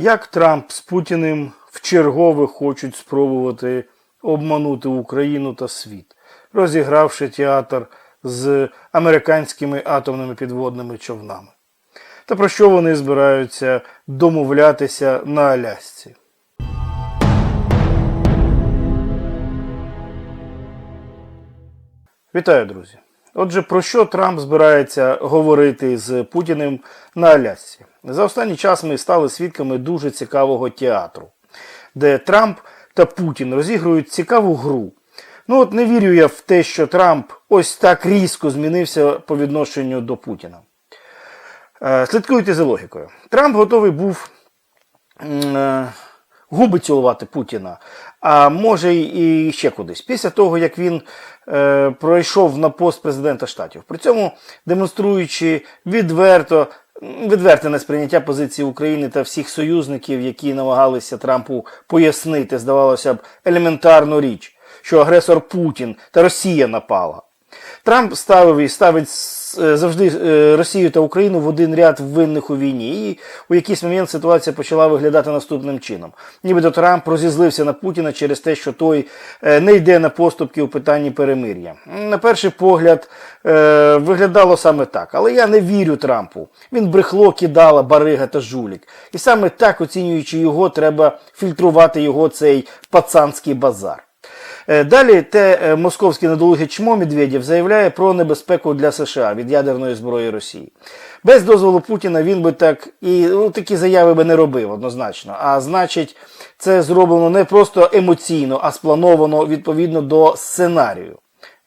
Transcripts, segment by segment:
Як Трамп з Путіним в чергове хочуть спробувати обманути Україну та світ, розігравши театр з американськими атомними підводними човнами. Та про що вони збираються домовлятися на Алясці? Вітаю, друзі! Отже, про що Трамп збирається говорити з Путіним на Алясці? За останній час ми стали свідками дуже цікавого театру, де Трамп та Путін розігрують цікаву гру. Ну от не вірю я в те, що Трамп ось так різко змінився по відношенню до Путіна. Е, Слідкуйте за логікою. Трамп готовий був е, губи цілувати Путіна, а може і ще кудись. Після того, як він е, пройшов на пост президента штатів. При цьому демонструючи відверто. Відверте несприйняття позиції України та всіх союзників, які намагалися Трампу пояснити, здавалося б, елементарну річ, що агресор Путін та Росія напала. Трамп ставив і ставить е, завжди е, Росію та Україну в один ряд винних у війні. І у якийсь момент ситуація почала виглядати наступним чином. Нібито Трамп розізлився на Путіна через те, що той е, не йде на поступки у питанні перемир'я. На перший погляд виглядало саме так. Але я не вірю Трампу. Він брехло кидала, барига та жулік. І саме так, оцінюючи його, треба фільтрувати його цей пацанський базар. Е, Далі те е, московське недолуге чмо Медведєв заявляє про небезпеку для США від ядерної зброї Росії. Без дозволу Путіна він би так і ну, такі заяви би не робив однозначно. А значить, це зроблено не просто емоційно, а сплановано відповідно до сценарію.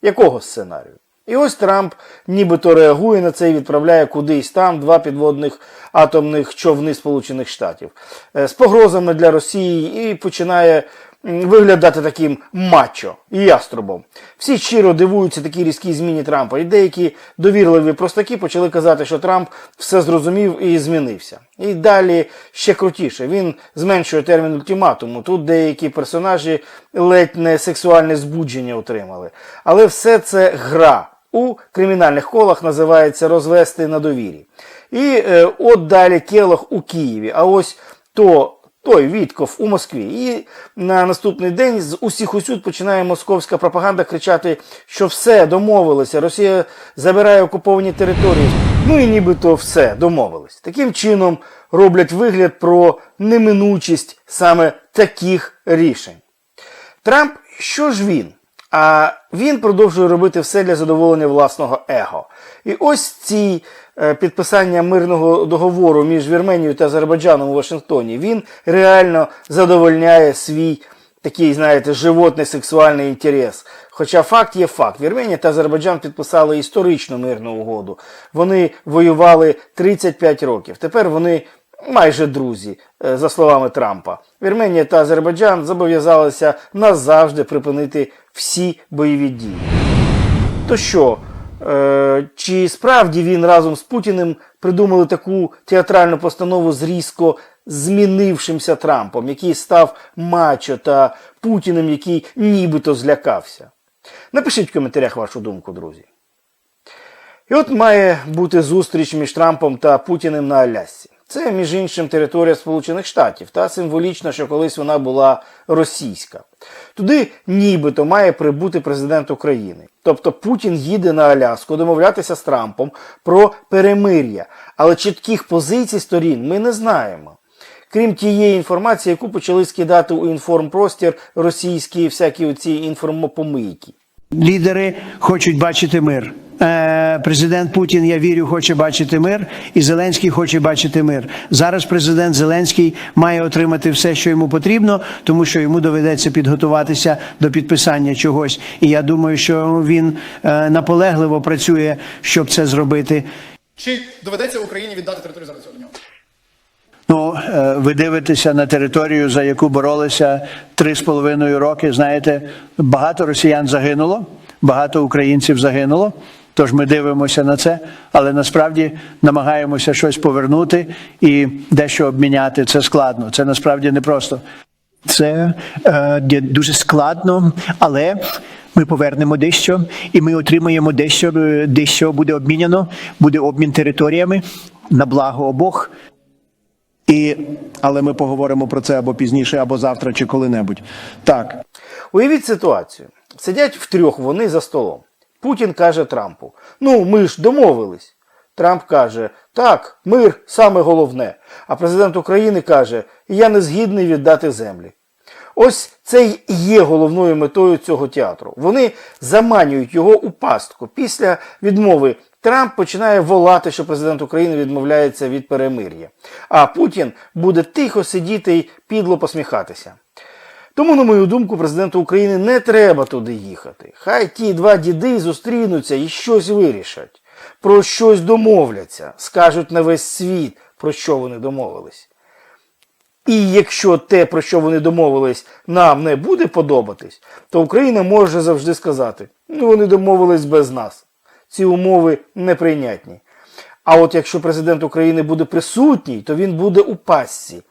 Якого сценарію? І ось Трамп нібито реагує на це і відправляє кудись там два підводних атомних човни Сполучених Штатів е, з погрозами для Росії і починає виглядати таким мачо і яструбом. Всі щиро дивуються такій різкій зміні Трампа, і деякі довірливі простаки почали казати, що Трамп все зрозумів і змінився. І далі ще крутіше. Він зменшує термін ультиматуму. Тут деякі персонажі ледь не сексуальне збудження отримали. Але все це гра. У кримінальних колах називається розвести на довірі. І е, от далі Келох у Києві. А ось то той Вітков у Москві. І на наступний день з усіх усюд починає московська пропаганда кричати, що все домовилися, Росія забирає окуповані території. Ну і нібито все домовились. Таким чином роблять вигляд про неминучість саме таких рішень. Трамп, що ж він? А він продовжує робити все для задоволення власного его. І ось ці е, підписання мирного договору між Вірменією та Азербайджаном у Вашингтоні, він реально задовольняє свій такий, знаєте, животний сексуальний інтерес. Хоча факт є факт. Вірменія та Азербайджан підписали історичну мирну угоду. Вони воювали 35 років. Тепер вони майже друзі, е, за словами Трампа. Вірменія та Азербайджан зобов'язалися назавжди припинити всі бойові дії. То що, е, чи справді він разом з Путіним придумали таку театральну постанову з різко змінившимся Трампом, який став мачо, та Путіним, який нібито злякався? Напишіть в коментарях вашу думку, друзі. І от має бути зустріч між Трампом та Путіним на Алясці. Це, між іншим, територія Сполучених Штатів, та символічно, що колись вона була російська. Туди нібито має прибути президент України. Тобто Путін їде на Аляску домовлятися з Трампом про перемир'я, але чітких позицій сторін ми не знаємо. Крім тієї інформації, яку почали скидати у інформпростір російські всякі оці інформопомийки. Лідери хочуть бачити мир. Е, Президент Путін, я вірю, хоче бачити мир, і Зеленський хоче бачити мир. Зараз президент Зеленський має отримати все, що йому потрібно, тому що йому доведеться підготуватися до підписання чогось. І я думаю, що він е, наполегливо працює, щоб це зробити. Чи доведеться Україні віддати територію зараз? Ну, е, ви дивитеся на територію, за яку боролися три з половиною роки. Знаєте, багато росіян загинуло, багато українців загинуло. Тож ми дивимося на це, але насправді намагаємося щось повернути і дещо обміняти. Це складно. Це насправді непросто. Це е, дуже складно, але ми повернемо дещо, і ми отримаємо дещо, е, дещо буде обміняно, буде обмін територіями на благо обох. І, але ми поговоримо про це або пізніше, або завтра, чи коли-небудь. Так, Уявіть ситуацію. Сидять втрьох вони за столом. Путін каже Трампу: Ну, ми ж домовились. Трамп каже: Так, мир саме головне. А президент України каже: Я не згідний віддати землі. Ось це й є головною метою цього театру. Вони заманюють його у пастку. Після відмови Трамп починає волати, що президент України відмовляється від перемир'я. А Путін буде тихо сидіти й підло посміхатися. Тому, на мою думку, президенту України не треба туди їхати. Хай ті два діди зустрінуться і щось вирішать, про щось домовляться, скажуть на весь світ, про що вони домовились. І якщо те, про що вони домовились, нам не буде подобатись, то Україна може завжди сказати: ну вони домовились без нас. Ці умови неприйнятні. А от якщо президент України буде присутній, то він буде у пастці.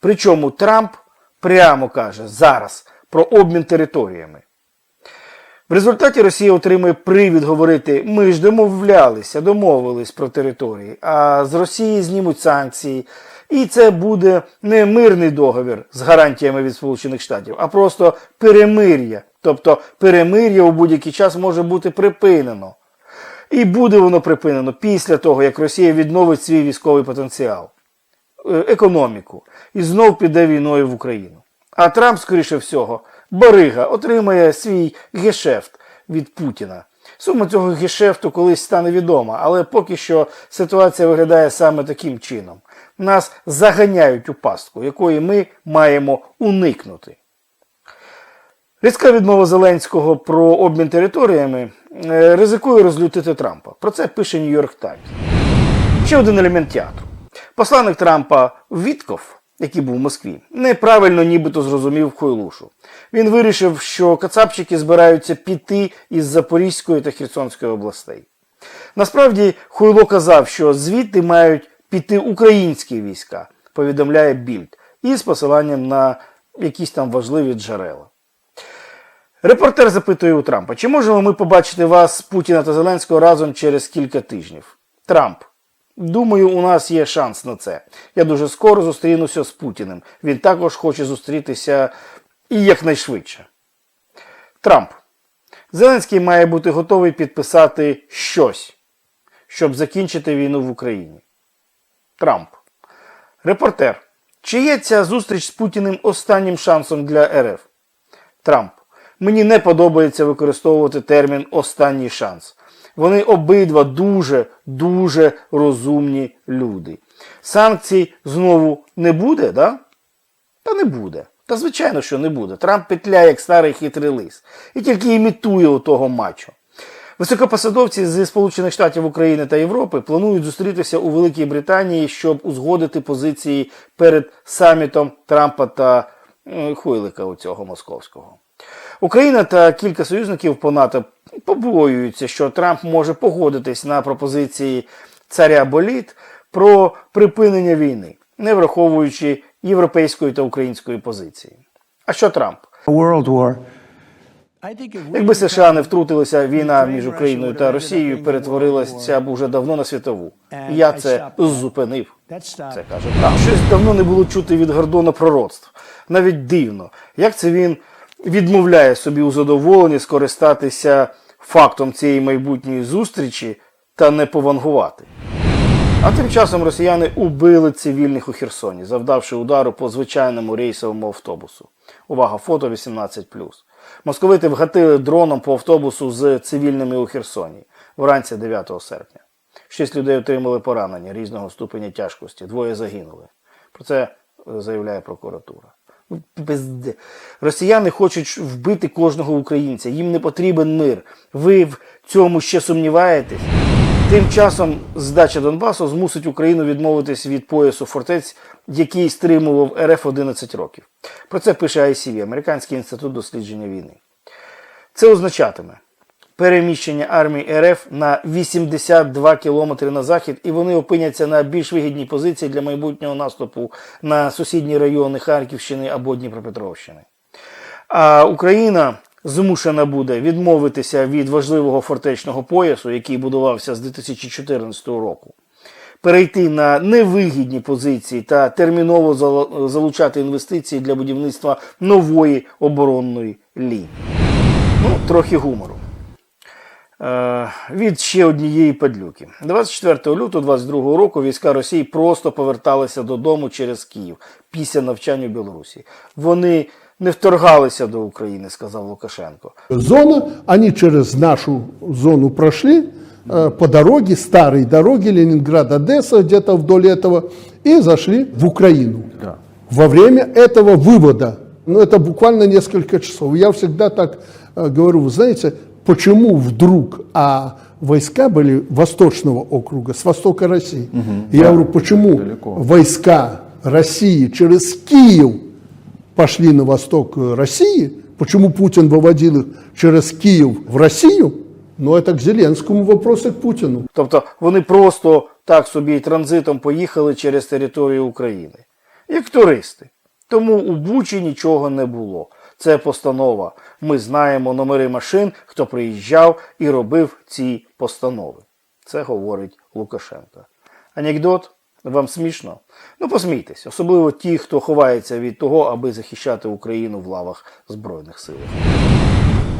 Причому Трамп прямо каже зараз про обмін територіями. В результаті Росія отримує привід говорити: ми ж домовлялися, домовились про території, а з Росії знімуть санкції. І це буде не мирний договір з гарантіями від Сполучених Штатів, а просто перемир'я. Тобто перемир'я у будь-який час може бути припинено. І буде воно припинено після того, як Росія відновить свій військовий потенціал, економіку і знов піде війною в Україну. А Трамп, скоріше всього, Барига отримає свій гешефт від Путіна. Сума цього гешефту колись стане відома, але поки що ситуація виглядає саме таким чином. Нас заганяють у пастку, якої ми маємо уникнути. Різка відмова Зеленського про обмін територіями е, ризикує розлютити Трампа. Про це пише Нью-Йорк Таймс. Ще один елемент театру. Посланник Трампа Вітков, який був в Москві, неправильно нібито зрозумів Хойлушу. Він вирішив, що кацапчики збираються піти із Запорізької та Херсонської областей. Насправді Хойло казав, що звідти мають піти українські війська, повідомляє Більд, із посиланням на якісь там важливі джерела. Репортер запитує у Трампа, чи можемо ми побачити вас, Путіна та Зеленського разом через кілька тижнів? Трамп. Думаю, у нас є шанс на це. Я дуже скоро зустрінуся з Путіним. Він також хоче зустрітися і якнайшвидше. Трамп. Зеленський має бути готовий підписати щось, щоб закінчити війну в Україні. Трамп. Репортер. Чи є ця зустріч з Путіним останнім шансом для РФ? Трамп. Мені не подобається використовувати термін останній шанс. Вони обидва дуже, дуже розумні люди. Санкцій знову не буде, да? Та не буде. Та звичайно, що не буде. Трамп петляє як старий хитрий лис. І тільки імітує у того мачо. Високопосадовці зі Сполучених Штатів України та Європи планують зустрітися у Великій Британії, щоб узгодити позиції перед самітом Трампа та е, Хуйлика у цього московського. Україна та кілька союзників по НАТО побоюються, що Трамп може погодитись на пропозиції царя Боліт про припинення війни, не враховуючи європейської та української позиції. А що Трамп? World War. Якби США не втрутилися, війна між Україною та Росією перетворилася б уже давно на світову. І я це зупинив. Це каже Трамп. Щось давно не було чути від Гордона пророцтв. Навіть дивно, як це він відмовляє собі у задоволенні скористатися фактом цієї майбутньої зустрічі та не повангувати. А тим часом росіяни убили цивільних у Херсоні, завдавши удару по звичайному рейсовому автобусу. Увага, фото 18+. Московити вгатили дроном по автобусу з цивільними у Херсоні вранці 9 серпня. Шість людей отримали поранення різного ступеня тяжкості, двоє загинули. Про це е, заявляє прокуратура. Ну, Росіяни хочуть вбити кожного українця. Їм не потрібен мир. Ви в цьому ще сумніваєтесь? Тим часом здача Донбасу змусить Україну відмовитись від поясу фортець, який стримував РФ 11 років. Про це пише ICV, Американський інститут дослідження війни. Це означатиме переміщення армії РФ на 82 кілометри на захід, і вони опиняться на більш вигідній позиції для майбутнього наступу на сусідні райони Харківщини або Дніпропетровщини. А Україна змушена буде відмовитися від важливого фортечного поясу, який будувався з 2014 року. перейти на невигідні позиції та терміново залучати інвестиції для будівництва нової оборонної лінії. Ну, трохи гумору. Е, від ще однієї падлюки. 24 лютого 22 року війська Росії просто поверталися додому через Київ після навчання в Білорусі. Вони не вторгалися до України, сказав Лукашенко. зона, они через нашу зону прошли э, по дороге, старой дороге Ленинград-Одесса, где-то вдоль этого, и зашли в Украину. Во время этого вывода, ну это буквально несколько часов, я всегда так э, говорю, вы знаете, почему вдруг, а войска были Восточного округа, с востока России. я говорю, почему войска России через Киев пошли на восток э, России, почему Путин выводил их через Киев в Россию, ну это к Зеленскому вопрос и к Путину. Тобто вони просто так собі транзитом поїхали через територію України, як туристи. Тому у Бучі нічого не було. Це постанова. Ми знаємо номери машин, хто приїжджав і робив ці постанови. Це говорить Лукашенко. Анекдот? Вам смішно? Ну посмійтесь, особливо ті, хто ховається від того, аби захищати Україну в лавах Збройних сил.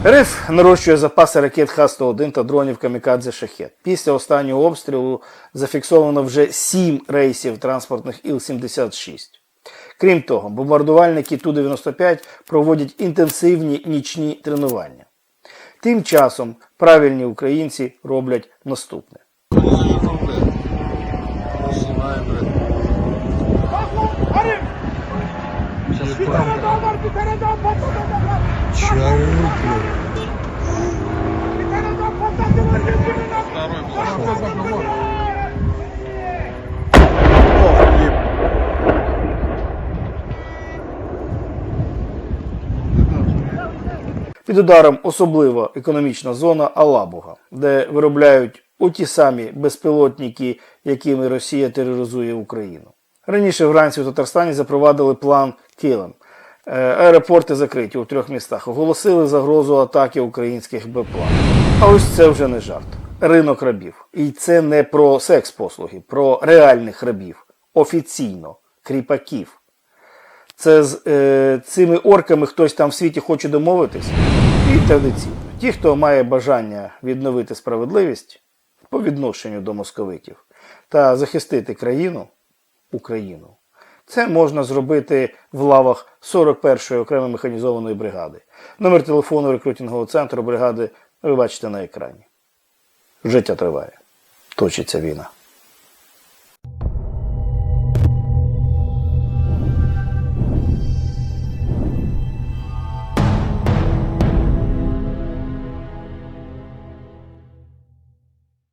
РФ нарощує запаси ракет Х-101 та дронів Камікадзе Шахет. Після останнього обстрілу зафіксовано вже сім рейсів транспортних Іл-76. Крім того, бомбардувальники Ту-95 проводять інтенсивні нічні тренування. Тим часом правильні українці роблять наступне. Під ударом особливо економічна зона Алабуга, де виробляють оті самі безпілотники, якими Росія тероризує Україну. Раніше вранці у Татарстані запровадили план. Е, Аеропорти закриті у трьох містах. Оголосили загрозу атаки українських БПЛА. А ось це вже не жарт. Ринок рабів. І це не про секс-послуги, про реальних рабів. Офіційно, кріпаків. Це з е, цими орками хтось там в світі хоче домовитись. І традиційно. Ті, хто має бажання відновити справедливість по відношенню до московитів та захистити країну, Україну, це можна зробити в лавах 41-ї окремої механізованої бригади. Номер телефону рекрутингового центру бригади ви бачите на екрані. Життя триває. Точиться війна.